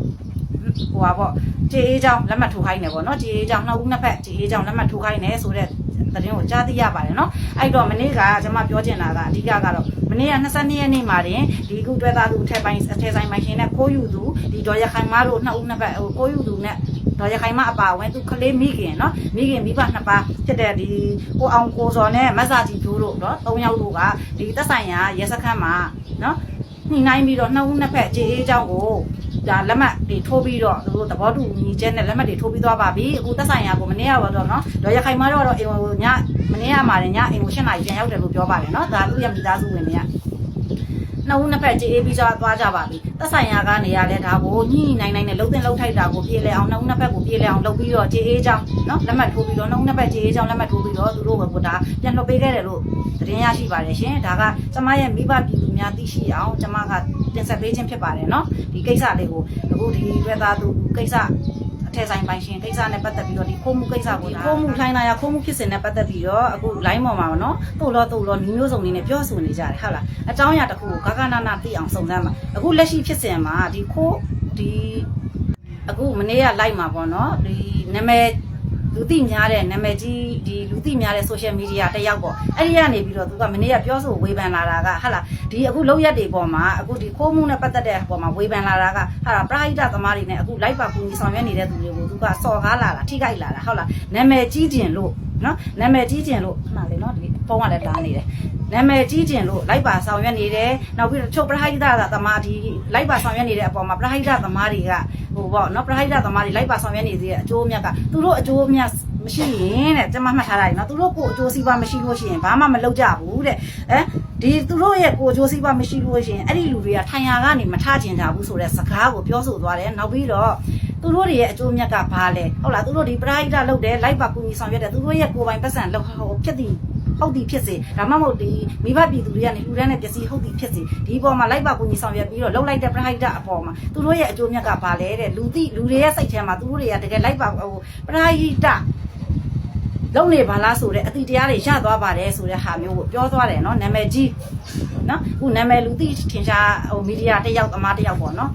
ဟိုပါပေါ့ကြေအေးချောင်းလက်မှတ်ထိုးခိုင်းတယ်ပေါ့နော်ကြေအေးချောင်းနှစ်ဦးနှစ်ဖက်ကြေအေးချောင်းလက်မှတ်ထိုးခိုင်းတယ်ဆိုတဲ့သတင်းကိုကြားသိရပါတယ်နော်အဲ့တော့မနေ့ကကျွန်မပြောချင်တာကအဓိကကတော့မနေ့က22ရက်နေ့မှာတင်ဒီခုတွဲသားသူအထက်ပိုင်းအထက်ဆိုင်ပိုင်းရှင်နဲ့ခိုးယူသူဒီဒေါ်ရခိုင်မတို့နှစ်ဦးနှစ်ဖက်ဟိုခိုးယူသူနဲ့ဒေါ်ရခိုင်မအပါဝင်သူကလေးမိခင်နော်မိခင်မိဘနှစ်ပါးဖြစ်တဲ့ဒီကိုအောင်ကိုစော်နဲ့မဆာကြီးဖြိုးတို့နော်၃ယောက်တို့ကဒီသက်ဆိုင်ရာရဲစခန်းမှာနော်ညှိနှိုင်းပြီးတော့နှစ်ဦးနှစ်ဖက်ကြေအေးချောင်းကို ဒါလက်မှတ်တွေထိုးပြီးတော့သူတို့သဘောတူညီချက်နဲ့လက်မှတ်တွေထိုးပြီးသွားပါပြီအခုသက်ဆိုင်ရာကိုမနေ့ကတော့တော့နော်ဒေါ်ရခိုင်မတော့တော့အိမ်ကိုညမနေ့ကမှလည်းညအိမ်ကို၈နာရီပြန်ရောက်တယ်လို့ပြောပါတယ်နော်ဒါသူ့ရဲ့မိသားစုဝင်တွေကနှစ်ဦးနှစ်ဖက်ကြေးအေးပြီးသွားသွားကြပါပြီသက်ဆိုင်ရာကနေရလဲဒါကိုညှိနိုင်နိုင်နဲ့လှုပ်တင်လှုပ်ထိုက်တာကိုပြေလဲအောင်နှစ်ဦးနှစ်ဖက်ကိုပြေလဲအောင်လုပ်ပြီးတော့ကြေးအေးကြောင်းနော်လက်မှတ်ထိုးပြီးတော့နှစ်ဦးနှစ်ဖက်ကြေးအေးကြောင်းလက်မှတ်ထိုးပြီးတော့သူတို့ကဒါပြန်လှုပ်ပေးခဲ့တယ်လို့သတင်းရရှိပါတယ်ရှင်ဒါကကျမရဲ့မိဘပြည်သူများသိရှိအောင်ကျမက တင်ဆက်ပေးခြင်းဖြစ်ပါတယ်နော်ဒီကိစ္စလေးကိုအခုဒီတွေ့သားသူကိစ္စအထက်ဆိုင်ပိုင်ရှင်ကိစ္စနဲ့ပတ်သက်ပြီးတော့ဒီခိုးမှုကိစ္စကိုဒီခိုးမှုထိုင်းလာရခိုးမှုဖြစ်စဉ်နဲ့ပတ်သက်ပြီးတော့အခု line ပေါ်မှာနော်တို့လောတို့လောမျိုးစုံနေနဲ့ပြောဆိုနေကြတယ်ဟုတ်လားအကြောင်းအရာတစ်ခုကိုဂဂနာနာသိအောင်စုံစမ်းပါအခုလက်ရှိဖြစ်စဉ်မှာဒီခိုးဒီအခုမနေ့က live မှာပေါ့နော်ဒီနာမည် လူသိများတဲ့နာမည်ကြီးဒီလူသိများတဲ့ social media တစ်ယောက်ပေါ့အဲ့ဒီကနေပြီးတော့သူကမနေ့ကပြောဆိုဝေဖန်လာတာကဟာလာဒီအခုလောက်ရက်တွေပေါ်မှာအခုဒီခိုးမှုနဲ့ပတ်သက်တဲ့ပေါ်မှာဝေဖန်လာတာကဟာလာပရိဟိတသမားတွေနဲ့အခုလိုက်ပါကူညီဆောင်ရွက်နေတဲ့သူတွေကိုသူကစော်ကားလာတာထိခိုက်လာတာဟုတ်လားနာမည်ကြီးကျင်လို့နော်နာမည်ကြီးကျင်လို့မှန်လေနော်ဒီပုံကလည်းလာနေတယ် နာမည်ကြီးကျင်လို့လိုက်ပါဆောင်ရွက်နေတယ်နောက်ပြီးတော့ချုပ်ပရိဟိတသမားဒီလိုက်ပါဆောင်ရွက်နေတဲ့အပေါ်မှာပရိဟိတသမားတွေကဟိုပေါ့နော်ပရိဟိတသမားတွေလိုက်ပါဆောင်ရွက်နေသေးတဲ့အကျိုးအမြတ်ကသူတို့အကျိုးအမြတ်မရှိရင်တဲ့ကျွန်မမှတ်ထားလိုက်နော်သူတို့ကိုအကျိုးစီးပွားမရှိလို့ရှိရင်ဘာမှမလုပ်ကြဘူးတဲ့အဲဒီသူတို့ရဲ့ကိုအကျိုးစီးပွားမရှိလို့ရှိရင်အဲ့ဒီလူတွေကထိုင်ရာကနေမထကျင်ကြဘူးဆိုတဲ့စကားကိုပြောဆိုသွားတယ်နောက်ပြီးတော့သူတို့တွေရဲ့အကျိုးမြတ်ကဘာလဲဟုတ်လားသူတို့ဒီပရိဟိတလုပ်တယ်လိုက်ပါကူညီဆောင်ရွက်တယ်သူတို့ရဲ့ကိုယ်ပိုင်ပတ်စံလောက်ဟိုဖြစ်တည် ဟုတ်သည်ဖြစ်စေဒါမှမဟုတ်ဒီမိဘပြည်သူတွေကနေလူတန်းနဲ့ပျက်စီးဟုတ်သည်ဖြစ်စေဒီပေါ်မှာလိုက်ပါကူညီဆောင်ရွက်ပြီးတော့လှုပ်လိုက်တဲ့ပရိုက်တာအပေါ်မှာသူတို့ရဲ့အကျိုးမြတ်ကဘာလဲတဲ့လူသိလူတွေရဲ့စိတ်ထဲမှာသူတို့တွေကတကယ်လိုက်ပါဟိုပရိုက်တာလုံနေပါလားဆိုတဲ့အတိတရားတွေရသွားပါတယ်ဆိုတဲ့ဟာမျိုးကိုပြောသွားတယ်နော်နာမည်ကြီးနော်အခုနာမည်လူသိထင်ရှားဟိုမီဒီယာတယောက်အမားတယောက်ပေါ့နော်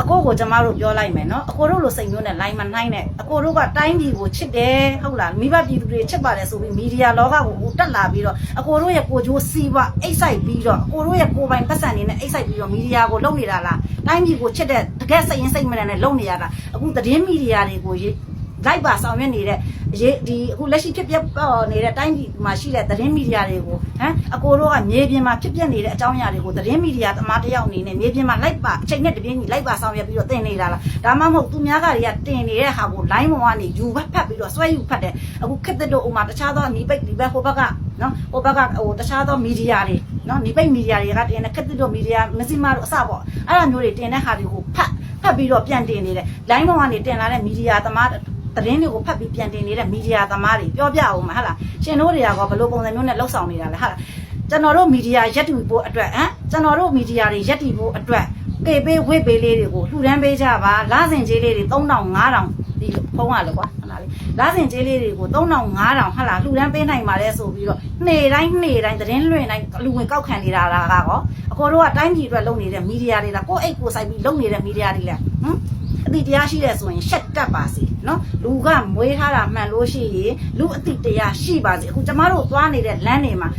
အကိုကိုကျမတို့ပြောလိုက်မယ်နော်အကိုတို့လိုစိတ်မျိုးနဲ့လိုင်းမနှိုင်းနဲ့အကိုတို့ကတိုင်းပြည်ကိုချစ်တယ်ဟုတ်လားမိဘပြည်သူတွေချစ်ပါတယ်ဆိုပြီးမီဒီယာလောကကိုကိုတက်လာပြီးတော့အကိုတို့ရဲ့ကိုချိုးစီးပွားအိတ်ဆိုင်ပြီးတော့အကိုတို့ရဲ့ကိုပိုင်ပတ်စံနေနဲ့အိတ်ဆိုင်ပြီးတော့မီဒီယာကိုလုံနေတာလားတိုင်းပြည်ကိုချစ်တဲ့တကယ်စိတ်ရင်းစိတ်မနဲ့လုံနေရတာအခုသတင်းမီဒီယာတွေကို လိုက်ပါဆောင်ရွက်နေတဲ့အရေးဒီအခုလက်ရှိဖြစ်ပျက်ပေါ်နေတဲ့တိုင်းပြည်မှာရှိတဲ့သတင်းမီဒီယာတွေကိုဟမ်အကိုတို့ကမြေပြင်မှာဖြစ်ပျက်နေတဲ့အကြောင်းအရာတွေကိုသတင်းမီဒီယာသမားတစ်ယောက်အနေနဲ့မြေပြင်မှာလိုက်ပါအချိန်နဲ့တပြင်းကြီးလိုက်ပါဆောင်ရွက်ပြီးတော့တင်နေတာလားဒါမှမဟုတ်သူများကတွေကတင်နေတဲ့ဟာကို line ပေါ်ကနေယူဘက်ဖတ်ပြီးတော့ဆွဲယူဖတ်တယ်အခုခက်တဲ့တို့ဥမာတခြားသောနီးပိတ်ဒီဘက်ဟိုဘက်ကနော်ဟိုဘက်ကဟိုတခြားသောမီဒီယာတွေနော်နီးပိတ်မီဒီယာတွေကတင်တဲ့ခက်တဲ့တို့မီဒီယာမစီမာတို့အစပေါ့အဲ့လိုမျိုးတွေတင်တဲ့ဟာတွေကိုဖတ်ဖတ်ပြီးတော့ပြန်တင်နေတယ် line ပေါ်ကနေတင်လာတဲ့မီဒီယာသမား သတင်းတွေကိုဖတ်ပြီးပြန်တင်နေတဲ့မီဒီယာသမားတွေပြောပြအောင်မဟုတ်လားရှင်တို့တွေကဘယ်လိုပုံစံမျိုးနဲ့လှုပ်ဆောင်နေတာလဲဟုတ်လားကျွန်တော်တို့မီဒီယာရက်တူဖို့အတွက်ဟမ်ကျွန်တော်တို့မီဒီယာတွေရက်တီဖို့အတွက်ပေပေးဝိပေးလေးတွေကိုလှူဒန်းပေးကြပါလာစဉ်ကြေးလေးတွေ3000 5000ဒီဖုံးရလို့ကွာဟုတ်လားလေလာစဉ်ကြေးလေးတွေကို3000 5000ဟုတ်လားလှူဒန်းပေးနိုင်ပါလဲဆိုပြီးတော့နေ့တိုင်းနေ့တိုင်းသတင်းလွှင့်တိုင်းလူဝင်ကောက်ခံနေတာလားကောအခေါ်တို့ကတိုင်းပြည်အတွက်လုပ်နေတဲ့မီဒီယာတွေလားကိုယ့်အိတ်ကိုစိုက်ပြီးလုပ်နေတဲ့မီဒီယာတွေလားဟမ် အတိတရားရှိတယ်ဆိုရင်ရှက်တက်ပါစေနော်လူကမွေးထားတာမှန်လို့ရှိရင်လူအတိတရားရှိပါစေအခုကျမတို့သွားနေတဲ့လမ်းတွေမှာ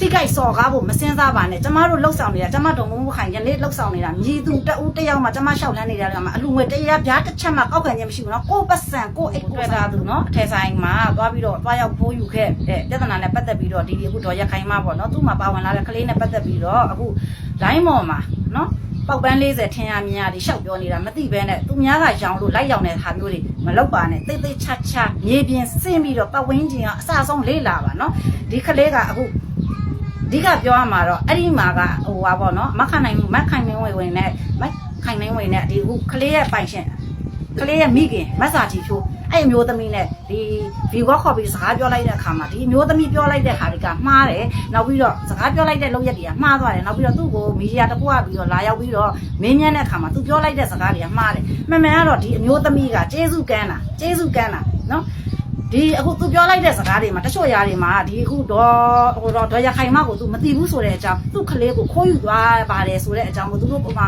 တိကိုက်စော်ကားဖို့မစင်စားပါနဲ့ကျမတို့လှုပ်ဆောင်နေတာကျမတို့မမှုခိုင်ယနေ့လှုပ်ဆောင်နေတာမြည်သူတဦးတယောက်မှကျမလျှောက်လန်းနေတာကမှအလူငွေတရားပြားတစ်ချက်မှကောက်ခံခြင်းမရှိဘူးနော်ကိုပတ်စံကိုအိတ်တွေ့တာသူနော်အထယ်ဆိုင်မှာသွားပြီးတော့သွားရောက်ဖိုးယူခဲ့တဲ့ပြဿနာနဲ့ပတ်သက်ပြီးတော့ဒီဒီအခုတော့ရခိုင်မှာပေါ့နော်သူ့မှာပါဝင်လာတဲ့ကလေးနဲ့ပတ်သက်ပြီးတော့အခု line ပေါ်မှာနော် ပောက်ပန်း40ထင်ရမြင်ရဒီရှောက်ပြောနေတာမသိဘဲနဲ့သူများကရောင်လို့လိုက်ရောင်တဲ့ဟာမျိုးတွေမလုပ်ပါနဲ့တိတ်တိတ်ချာချာမြေပြင်ဆင်းပြီးတော့ပတ်ဝန်းကျင်ကအစအဆုံးလေးလာပါနော်ဒီကလေးကအခုအဓိကပြောရမှာတော့အဲ့ဒီမှာကဟိုပါပေါ့နော်မခိုင်နိုင်မခိုင်နိုင်ဝင်ဝင်နဲ့မခိုင်နိုင်ဝင်နဲ့ဒီအခုကလေးရဲ့ပိုင်ရှင်ကလေးရဲ့မိခင်မဆာကြီးချိုး အဲ့အမျိုးသမီးနဲ့ဒီဗီဝါခေါ်ပြီးစကားပြောလိုက်တဲ့အခါမှာဒီအမျိုးသမီးပြောလိုက်တဲ့ဟာတွေကမှားတယ်နောက်ပြီးတော့စကားပြောလိုက်တဲ့လုပ်ရက်တွေကမှားသွားတယ်နောက်ပြီးတော့သူ့ကိုမီဒီယာတစ်ခုကပြီးတော့လာရောက်ပြီးတော့မင်းမြန်းတဲ့အခါမှာသူပြောလိုက်တဲ့စကားတွေကမှားတယ်မှန်မှန်ကတော့ဒီအမျိုးသမီးကကျေးဇူးကမ်းတာကျေးဇူးကမ်းတာနော်ဒီအခုသူပြောလိုက်တဲ့စကားတွေမှာတချို့ຢာတွေမှာဒီအခုတော့ဟိုတော့ဒေါ်ရခိုင်မကိုသူမသိဘူးဆိုတဲ့အကြောင်းသူ့ကလေးကိုခိုးယူသွားပါတယ်ဆိုတဲ့အကြောင်းကိုသူတို့ကမှ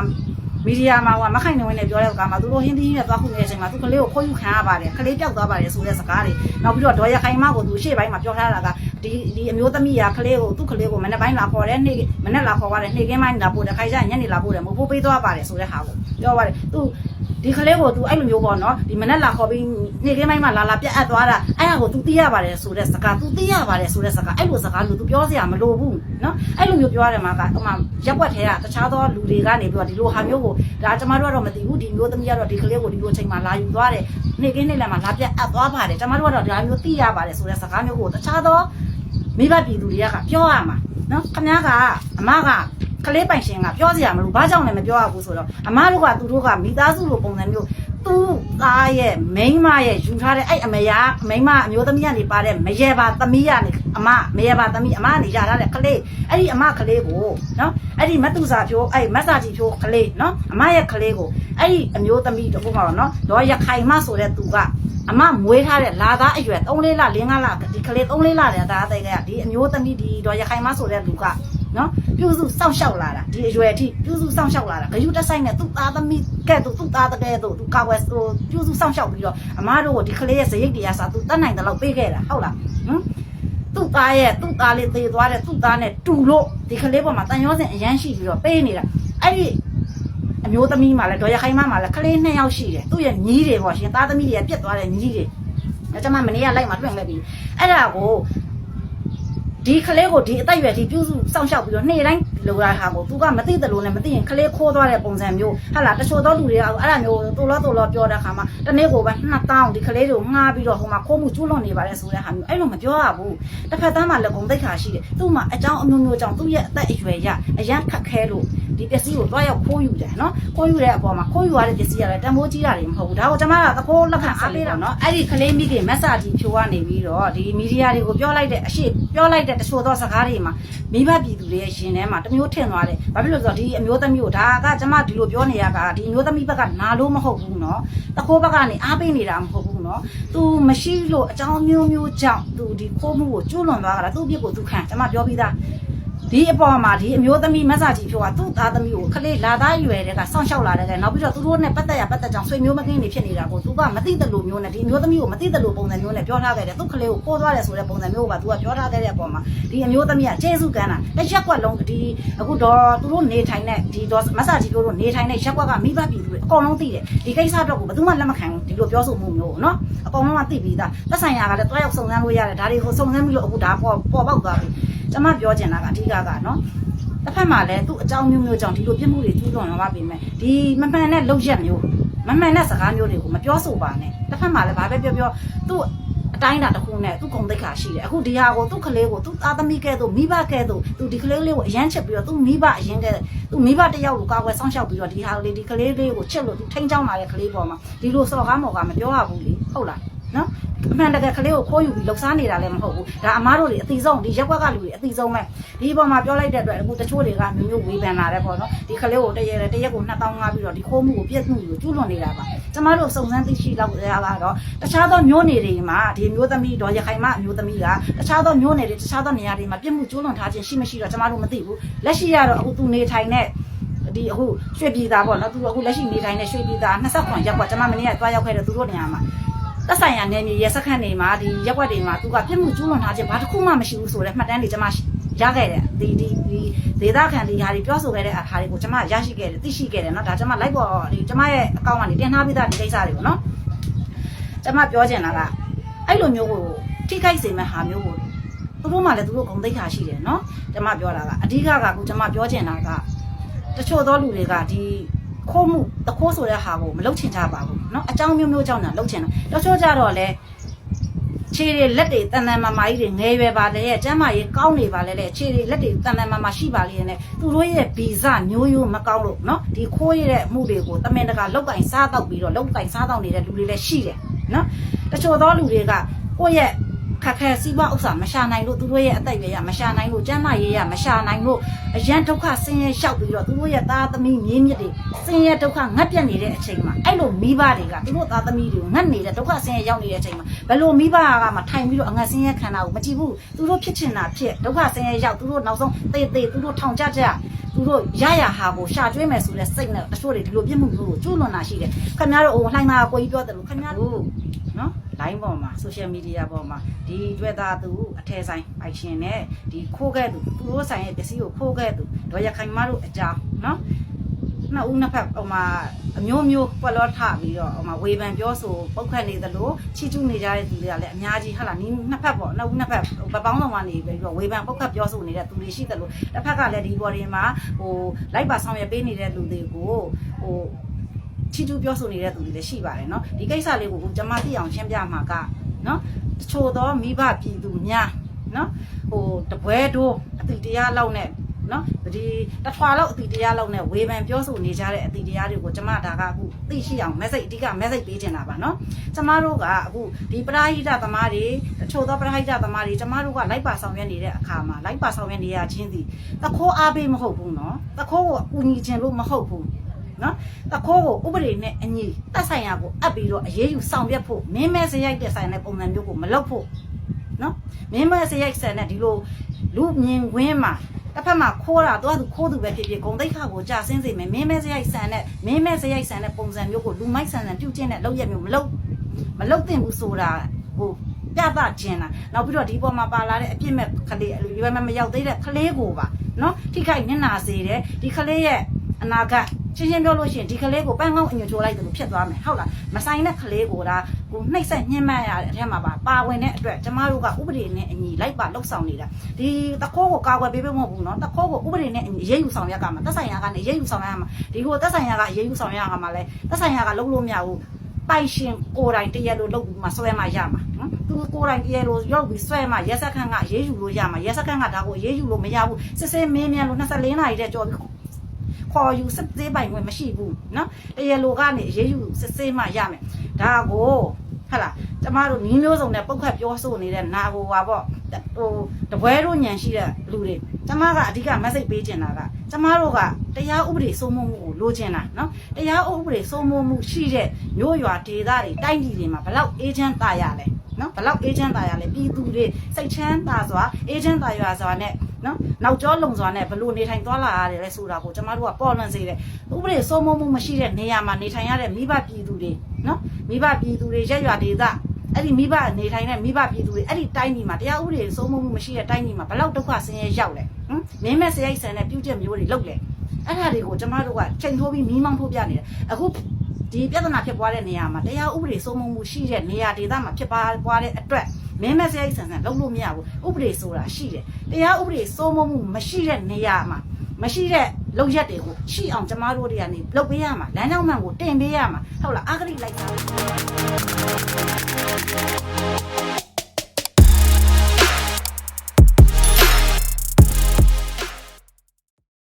မီဒီယာမှာကမခိုင်နေဝင်နဲ့ပြောတဲ့အခါမှာသူတို့ဟင်းသီးနဲ့သွားခုနေတဲ့အချိန်မှာသူကလေးကိုခိုးယူခံရပါတယ်ကလေးပြောက်သွားပါတယ်ဆိုတဲ့စကားတွေနောက်ပြီးတော့ဒေါ်ရခိုင်မကိုသူရှေ့ပိုင်းမှာပြောထားတာကဒီဒီအမျိုးသမီးကကလေးကိုသူ့ကလေးကိုမနေ့ပိုင်းလာခေါ်တယ်နေ့မနေ့လာခေါ်ပါတယ်နေ့ကင်းပိုင်းလာပို့တယ်ခိုင်ကျညနေလာပို့တယ်မဟုတ်ပေးသွားပါတယ်ဆိုတဲ့ဟာကိုပြောပါတယ်သူ ဒီကလေးကို तू အဲ့လိုမျိုးပေါ့နော်ဒီမနဲ့လာခေါ်ပြီးနေ့ကင်းပိုင်းမှာလာလာပြတ်အပ်သွားတာအဲ့ဟာကို तू သိရပါတယ်ဆိုတဲ့စကား तू သိရပါတယ်ဆိုတဲ့စကားအဲ့လိုစကားလို့ तू ပြောစရာမလိုဘူးနော်အဲ့လိုမျိုးပြောရတယ်မှာကဟိုမှာရက်ွက်ထဲကတခြားသောလူတွေကနေပြီးတော့ဒီလိုဟာမျိုးကိုဒါကျမတို့ကတော့မသိဘူးဒီမျိုးသမီးကတော့ဒီကလေးကိုဒီလိုအချိန်မှာလာယူသွားတယ်နေ့ကင်းနေ့လည်းမှာလာပြတ်အပ်သွားပါတယ်ကျမတို့ကတော့ဒါမျိုးသိရပါတယ်ဆိုတဲ့စကားမျိုးကိုတခြားသောမိဘပြည်သူတွေကပြောရမှာနော်ခင်ဗျားကအမက ကလေးပိုင်ရှင်ကပြောစရာမလိုဘာကြောင့်လဲမပြောရဘူးဆိုတော့အမတို့ကသူတို့ကမိသားစုလိုပုံစံမျိုးသူ့သားရဲ့မိန်းမရဲ့ယူထားတဲ့အဲ့အမေယာမိန်းမအမျိုးသမီးကနေပါတဲ့မရေပါသမီးကနေအမမရေပါသမီးအမကနေရထားတဲ့ကလေးအဲ့ဒီအမကလေးကိုနော်အဲ့ဒီမတ်တူစာဖြိုးအဲ့မတ်စာကြီးဖြိုးကလေးနော်အမရဲ့ကလေးကိုအဲ့ဒီအမျိုးသမီးတို့ကတော့နော်တော့ရခိုင်မဆိုတဲ့သူကအမမွေးထားတဲ့လာသားအရွယ်3လေးလ4 5လဒီကလေး3လေးလတဲ့ဒါအသေးကဒီအမျိုးသမီးဒီတော့ရခိုင်မဆိုတဲ့လူက နော်ပြုစုစောင့်ရှောက်လာတာဒီအရွယ်အထိပြုစုစောင့်ရှောက်လာတာဂယုတက်ဆိုင်နဲ့သူ့သားသမီးကဲ့သို့သူ့သားတကဲ့သို့သူကာဝယ်ဟိုပြုစုစောင့်ရှောက်ပြီးတော့အမားတို့ကိုဒီကလေးရဲ့ဇရိတ်တရားစာသူတတ်နိုင်တယ်လို့ပေးခဲ့တာဟုတ်လားဟမ်သူ့သားရဲ့သူ့သားလေးသေသွားတဲ့သူ့သားနဲ့တူလို့ဒီကလေးပေါ်မှာတန်ရောစင်အရန်ရှိပြီးတော့ပေးနေတာအဲ့ဒီအမျိုးသမီးမှလည်းဒေါ်ရခိုင်မမှလည်းကလေးနှစ်ယောက်ရှိတယ်သူ့ရဲ့ညီးတွေပေါ့ရှင်သားသမီးတွေကပြက်သွားတဲ့ညီးတွေအဲ့ကျမမနေ့ကလိုက်မှတွေ့ခဲ့ပြီအဲ့ဒါကို ဒီကလေးကိုဒီအသက်အရွယ်ထိပြုစုစောင့်ရှောက်ပြီးတော့နေ့တိုင်းလိုရတာကိုသူကမသိတယ်လို့လည်းမသိရင်ကလေးခိုးသွားတဲ့ပုံစံမျိုးဟာလာတချို့သောလူတွေကအဲ့ဒါမျိုးတိုလောတိုလောပြောတဲ့ခါမှာတနေ့ကိုပဲ2000ဒီကလေးတွေကိုငှားပြီးတော့ဟိုမှာခိုးမှုကျူးလွန်နေပါတယ်ဆိုတဲ့ဟာမျိုးအဲ့လိုမပြောရဘူးတစ်ဖက်သားမှာလက်ကုံသိက္ခာရှိတယ်သူ့မှာအကြောင်းအမျိုးမျိုးကြောင့်သူ့ရဲ့အသက်အရွယ်ရအရန်ခက်ခဲလို့ ဒီပစ္စည်းကိုတွားရောက်ခိုးယူတယ်နော်ခိုးယူတဲ့အပေါ်မှာခိုးယူရတဲ့ပစ္စည်းကလည်းတန်ဖိုးကြီးတာတွေမဟုတ်ဘူးဒါကိုကျွန်မကသဘောလက်ခံအားပေးတာနော်အဲ့ဒီကလေးမိခင်မက်ဆာကြီးဖြိုးကနေပြီးတော့ဒီမီဒီယာတွေကိုပြောလိုက်တဲ့အရှိပြောလိုက်တဲ့တချို့သောစကားတွေမှာမိဘပြည်သူတွေရဲ့ရင်ထဲမှာတမျိုးထင်သွားတယ်ဘာဖြစ်လို့ဆိုတော့ဒီအမျိုးသမီးကိုဒါကကျွန်မဒီလိုပြောနေရတာဒီအမျိုးသမီးဘက်ကနာလို့မဟုတ်ဘူးနော်တခိုးဘက်ကနေအားပေးနေတာမဟုတ်ဘူးနော်သူမရှိလို့အကြောင်းမျိုးမျိုးကြောင့်သူဒီခိုးမှုကိုကျူးလွန်သွားတာသူ့အပြစ်ကိုသူခံကျွန်မပြောပြီးသား ဒီအပေါ်မှာဒီအမျိုးသမီးမက်ဆာကြီးပြောတာသူ့သားသမီးကိုခလေးလာသားရွယ်တဲ့ကစောင့်ရှောက်လာတဲ့ကနောက်ပြီးတော့သူတို့နဲ့ပတ်သက်ရပတ်သက်ကြောင်ဆွေမျိုးမကင်းနေဖြစ်နေတာကို तू ကမသိတယ်လို့မျိုးနဲ့ဒီအမျိုးသမီးကိုမသိတယ်လို့ပုံစံမျိုးနဲ့ပြောထားခဲ့တယ်သူ့ခလေးကိုကိုးသွားတယ်ဆိုတဲ့ပုံစံမျိုးကိုပါ तू ကပြောထားခဲ့တဲ့အပေါ်မှာဒီအမျိုးသမီးကကျေးဇူးကမ်းတာလက်ရက်ကွက်လုံးဒီအခုတော့သူတို့နေထိုင်တဲ့ဒီတော့မက်ဆာကြီးပြောတို့နေထိုင်တဲ့ရက်ကွက်ကမိဘပြည်သူတွေအကုန်လုံးသိတယ်ဒီကိစ္စတော့ကိုဘယ်သူမှလက်မခံဘူးဒီလိုပြောဆိုမှုမျိုးကိုနော်အကုန်လုံးကသိပြီးသားသက်ဆိုင်ရာကလည်းတွားရောက်စုံစမ်းလို့ရတယ်ဒါတွေကိုစုံစမ်းပြီးလို့အခုဒါပေါ်ပေါ်ပေါက်သွားပြီ ကျွန်မပြောချင်တာကအဓိကကနော်တစ်ဖက်မှာလည်းသူ့အကြောင်းမျိုးမျိုးကြောင့်ဒီလိုပြစ်မှုတွေကျူးလွန်လာပါပြီမဲ့ဒီမမှန်တဲ့လောက်ရက်မျိုးမမှန်တဲ့စကားမျိုးတွေကိုမပြောဆိုပါနဲ့တစ်ဖက်မှာလည်းဘာပဲပြောပြောသူ့အတိုင်းတာတစ်ခုနဲ့သူ့ဂုံတိတ်ခါရှိတယ်အခုဒီဟာကိုသူ့ကလေးကိုသူ့သားသမီးကဲ့သို့မိဘကဲ့သို့သူဒီကလေးလေးကိုအရန်ချက်ပြီးတော့သူ့မိဘအရင်ကဲသူ့မိဘတစ်ယောက်ကိုကာကွယ်ဆောင်ရှောက်ပြီးတော့ဒီဟာလေးဒီကလေးလေးကိုချစ်လို့သူထိန်းချောင်းလာတဲ့ကလေးပေါ်မှာဒီလိုစော်ကားမော်ကားမပြောရဘူးလေဟုတ်လား နော်အမှန်တကယ်ကလေးကိုခိုးယူပြီးလှုပ်ရှားနေတာလည်းမဟုတ်ဘူးဒါအမားတို့တွေအတိဆုံးဒီရက်ွက်ကလူတွေအတိဆုံးပဲဒီပေါ်မှာပြောလိုက်တဲ့အတွက်အခုတချို့တွေကမျိုးမျိုးဝေဖန်လာတယ်ပေါ့နော်ဒီကလေးကိုတရက်တရက်ကို2000ငါပြီးတော့ဒီခိုးမှုကိုပြည့်မှုကိုကျူးလွန်နေတာပါကျမတို့စုံစမ်းသိရှိလောက်ရကတော့တခြားသောမျိုးနေတွေမှာဒီမျိုးသမီးတော့ရခိုင်မအမျိုးသမီးကတခြားသောမျိုးနေတွေတခြားသောနေရာတွေမှာပြည့်မှုကျူးလွန်ထားခြင်းရှိမရှိတော့ကျမတို့မသိဘူးလက်ရှိရတော့အခုသူနေထိုင်တဲ့ဒီအခုရွှေပြည်သားပေါ့နော်သူအခုလက်ရှိနေထိုင်တဲ့ရွှေပြည်သား29ရက်ကွက်ကျွန်မမနေ့ကတွားရောက်ခဲ့တဲ့သူတို့နေရာမှာ သက်ဆိုင်ရာနယ်မြေရဲစခန်းတွေမှာဒီရက်ကွက်တွေမှာသူကပြစ်မှုကျူးလွန်ထားခြင်းဘာတစ်ခုမှမရှိဘူးဆိုတဲ့မှတ်တမ်းတွေကျွန်မရခဲ့တယ်ဒီဒီဒီဒေတာခန်ဒီဟာတွေပြောဆိုခဲ့တဲ့အခါတွေကိုကျွန်မရရှိခဲ့တယ်သိရှိခဲ့တယ်เนาะဒါကျွန်မ live ပေါ်ဒီကျွန်မရဲ့အကောင့်ကနေတင်ထားပြီးသားဒီကိစ္စတွေကိုเนาะကျွန်မပြောချင်တာကအဲ့လိုမျိုးကိုထိခိုက်စေမဲ့ဟာမျိုးကိုသူတို့မှလည်းသူတို့ဂုံသိက္ခာရှိတယ်เนาะကျွန်မပြောတာကအဓိကကအခုကျွန်မပြောချင်တာက တချို့သောလူတွေကဒီခိုးမှုတခိုးဆိုတဲ့ဟာကိုမလုပ်ချင်ကြပါဘူး နော်အကြောင်းမျိုးမျိုးကြောင့်သာလှုပ်ချင်တာတချို့ကြတော့လည်းခြေတွေလက်တွေတန်တန်မာမာကြီးတွေငယ်ရွယ်ပါလေရဲ့ကျမ်းမာရေးကောင်းနေပါလေတဲ့ခြေတွေလက်တွေတန်တန်မာမာရှိပါလေနဲ့သူတို့ရဲ့ဗီဇမျိုးရိုးမကောင်းလို့နော်ဒီခိုးရတဲ့အမှုတွေကိုတမင်တကာလောက်ကင်စားတော့ပြီးတော့လောက်ကင်စားတော့နေတဲ့လူတွေလည်းရှိတယ်နော်တချို့သောလူတွေကကိုယ့်ရဲ့ ခက်ခဲစီးပွားဥစ္စာမရှာနိုင်လို့သူတို့ရဲ့အသက်အရွယ်ရမရှာနိုင်လို့ကျန်းမာရေးရမရှာနိုင်လို့အရန်ဒုက္ခဆင်းရဲလျှောက်ပြီးတော့သူတို့ရဲ့သားသမီးမြေးမြစ်တွေဆင်းရဲဒုက္ခငတ်ပြတ်နေတဲ့အချိန်မှာအဲ့လိုမိဘတွေကသူတို့သားသမီးတွေကိုငတ်နေတဲ့ဒုက္ခဆင်းရဲရောက်နေတဲ့အချိန်မှာဘယ်လိုမိဘကမှထိုင်ပြီးတော့အငတ်ဆင်းရဲခံတာကိုမကြည့်ဘူးသူတို့ဖြစ်ချင်တာဖြစ်ဒုက္ခဆင်းရဲရောက်သူတို့နောက်ဆုံးသေသေးသူတို့ထောင်ကြကြသူတို့ရရဟာကိုရှာကျွေးမယ်ဆိုတဲ့စိတ်နဲ့တချို့တွေဒီလိုပြစ်မှုမျိုးကိုကျူးလွန်တာရှိတယ်ခင်ဗျားတို့ဟိုလှိုင်းသားကိုကြီးပြောတယ်လို့ခင်ဗျားတို့ နော် line ပေါ်မှာ social media ပေါ်မှာဒီတွေ့တာသူအထယ်ဆိုင်ပိုင်ရှင်နဲ့ဒီခိုးခဲ့သူသူတို့ဆိုင်ရဲ့ပစ္စည်းကိုခိုးခဲ့သူတော့ရခိုင်မတို့အကြောင်းနော်နှစ်ဦးနှစ်ဖက်ဟိုမှာအမျိုးမျိုးပွက်လောထပြီးတော့ဟိုမှာဝေဖန်ပြောဆိုပုတ်ခတ်နေသလိုချီကျူးနေကြတဲ့သူတွေကလည်းအများကြီးဟာလာနီးနှစ်ဖက်ပေါ့နှစ်ဦးနှစ်ဖက်ဗပောင်းဆောင်ကနေပြီးတော့ဝေဖန်ပုတ်ခတ်ပြောဆိုနေတဲ့သူတွေရှိသလိုတစ်ဖက်ကလည်းဒီဘော်ဒီမှာဟိုလိုက်ပါဆောင်ရွက်ပေးနေတဲ့လူတွေကိုဟို ချီတူပြောဆိုနေတဲ့သူတွေလည်းရှိပါတယ်เนาะဒီကိစ္စလေးကိုကျွန်မသိအောင်ရှင်းပြမှာကเนาะတချို့သောမိဘပြည်သူများเนาะဟိုတပွဲတို့အတိတရားလောက်နဲ့เนาะဒီတထွာလောက်အတိတရားလောက်နဲ့ဝေဖန်ပြောဆိုနေကြတဲ့အတိတရားတွေကိုကျွန်မဒါကအခုသိရှိအောင် message အဓိက message ပေးချင်တာပါเนาะကျွန်မတို့ကအခုဒီပရာဟိတသမားတွေတချို့သောပရာဟိတသမားတွေကျွန်မတို့ကလိုက်ပါဆောင်ရွက်နေတဲ့အခါမှာလိုက်ပါဆောင်ရွက်နေရချင်းစီတခိုးအားပေးမဟုတ်ဘူးเนาะတခိုးကိုအကူညီခြင်းလို့မဟုတ်ဘူး နော်တခိုးကိုဥပဒေနဲ့အညီတက်ဆိုင်ရာကိုအပ်ပြီးတော့အရေးယူဆောင်ရွက်ဖို့မင်းမဲစရိုက်တဲ့ဆိုင်တဲ့ပုံစံမျိုးကိုမလုပ်ဖို့နော်မင်းမဲစရိုက်ဆန်တဲ့ဒီလိုလူမြင်ကွင်းမှာတစ်ဖက်မှာခိုးတာတော့သူခိုးသူပဲဖြစ်ဖြစ်ဂုံတိတ်ခါကိုကြာဆင်းစေမယ်မင်းမဲစရိုက်ဆန်နဲ့မင်းမဲစရိုက်ဆန်တဲ့ပုံစံမျိုးကိုလူမိုက်ဆန်ဆန်ပြုတ်ကျင်းတဲ့လောက်ရက်မျိုးမလုပ်မလုပ်သင့်ဘူးဆိုတာဟိုပြသခြင်းလားနောက်ပြီးတော့ဒီပေါ်မှာပါလာတဲ့အပြစ်မဲ့ကလေးရွယ်မမရောက်သေးတဲ့ကလေးကိုပါနော်ထိခိုက်နစ်နာစေတယ်ဒီကလေးရဲ့အနာဂတ် ချင်းချင်းပြောလို့ရှိရင်ဒီကလေးကိုပန်းကောင်းအညွှန်ချိုးလိုက်တယ်လို့ဖြစ်သွားမယ်ဟုတ်လားမဆိုင်တဲ့ကလေးကိုဒါကိုနှိပ်စက်ညှဉ်းပန်းရတဲ့အထက်မှာပါပါဝင်တဲ့အတွက်ကျမတို့ကဥပဒေနဲ့အညီလိုက်ပါလှုပ်ဆောင်နေတာဒီတခိုးကိုကာကွယ်ပေးပေးမဟုတ်ဘူးနော်တခိုးကိုဥပဒေနဲ့အညီရေးယူဆောင်ရကမှာသက်ဆိုင်ရာကနေရေးယူဆောင်ရမှာဒီကိုသက်ဆိုင်ရာကရေးယူဆောင်ရကမှာလဲသက်ဆိုင်ရာကလုပ်လို့မရဘူးပိုင်ရှင်ကိုယ်တိုင်တရက်လို့လုပ်ပြီးမှဆွဲမှရမှာနော်သူကိုယ်တိုင်တရက်လို့ရောက်ပြီးဆွဲမှရက်စက်ခန့်ကရေးယူလို့ရမှာရက်စက်ခန့်ကဒါကိုရေးယူလို့မရဘူးစစ်စစ်မင်းမြန်လို့24နာရီတည်းကြော်ပြီး ခေါ်ယူစစ်သေးပိုင်ဝင်မရှိဘူးနော်တရလိုကနေအေးအေးစစ်စစ်မှရမယ်ဒါကိုဟဟလားကျမတို့နီးမျိုးစုံနဲ့ပုတ်ခတ်ပြောဆိုနေတဲ့နာကိုပါပေါ့ဟိုတပွဲတို့ညံရှိတဲ့လူတွေကျမကအဓိက message ပေးချင်တာကကျမတို့ကတရားဥပဒေစိုးမိုးမှုကိုလိုချင်တာနော်တရားဥပဒေစိုးမိုးမှုရှိတဲ့မျိုးရွာဒေသတွေတိုင်းပြည်တွေမှာဘယ်လောက်အေဂျင့်တာရလဲနော်ဘယ်လောက်အေဂျင့်တာရလဲပြည်သူတွေစိတ်ချမ်းသာစွာအေဂျင့်တာရွာစွာနဲ့ နော်နောက်ကျောလုံစွာနဲ့ဘလို့နေထိုင်သွားလာရတယ်လဲဆိုတာကိုကျမတို့ကပေါ်လွန်စေတယ်ဥပဒေစိုးမိုးမှုမရှိတဲ့နေရာမှာနေထိုင်ရတဲ့မိဘပြည်သူတွေနော်မိဘပြည်သူတွေရက်ရွာဒေသအဲ့ဒီမိဘနေထိုင်တဲ့မိဘပြည်သူတွေအဲ့ဒီတိုင်းပြည်မှာတရားဥပဒေစိုးမိုးမှုမရှိတဲ့တိုင်းပြည်မှာဘယ်လောက်ဒုက္ခဆင်းရဲရောက်လဲဟမ်မင်းမဲ့စရိုက်ဆန်တဲ့ပြုတ်ချက်မျိုးတွေလုပ်လဲအဲ့ဒါတွေကိုကျမတို့ကချိန်ထိုးပြီးမီးမောင်းထိုးပြနေတယ်အခု ဒီပြဿနာဖြစ်ပွားတဲ့နေရာမှာတရားဥပဒေစိုးမိုးမှုရှိတဲ့နေရာဒေသမှာဖြစ်ပွားတဲ့အတွက်မင်းမဲ့စရိုက်ဆန်ဆန်လုပ်လို့မရဘူးဥပဒေဆိုတာရှိတယ်တရားဥပဒေစိုးမိုးမှုမရှိတဲ့နေရာမှာမရှိတဲ့လောက်ရက်တွေကိုရှိအောင်ကျမတို့တွေကနေလုပ်ပေးရမှာလမ်းကြောင်းမှန်ကိုတင်ပေးရမှာဟုတ်လားအဂရိလိုက်တာ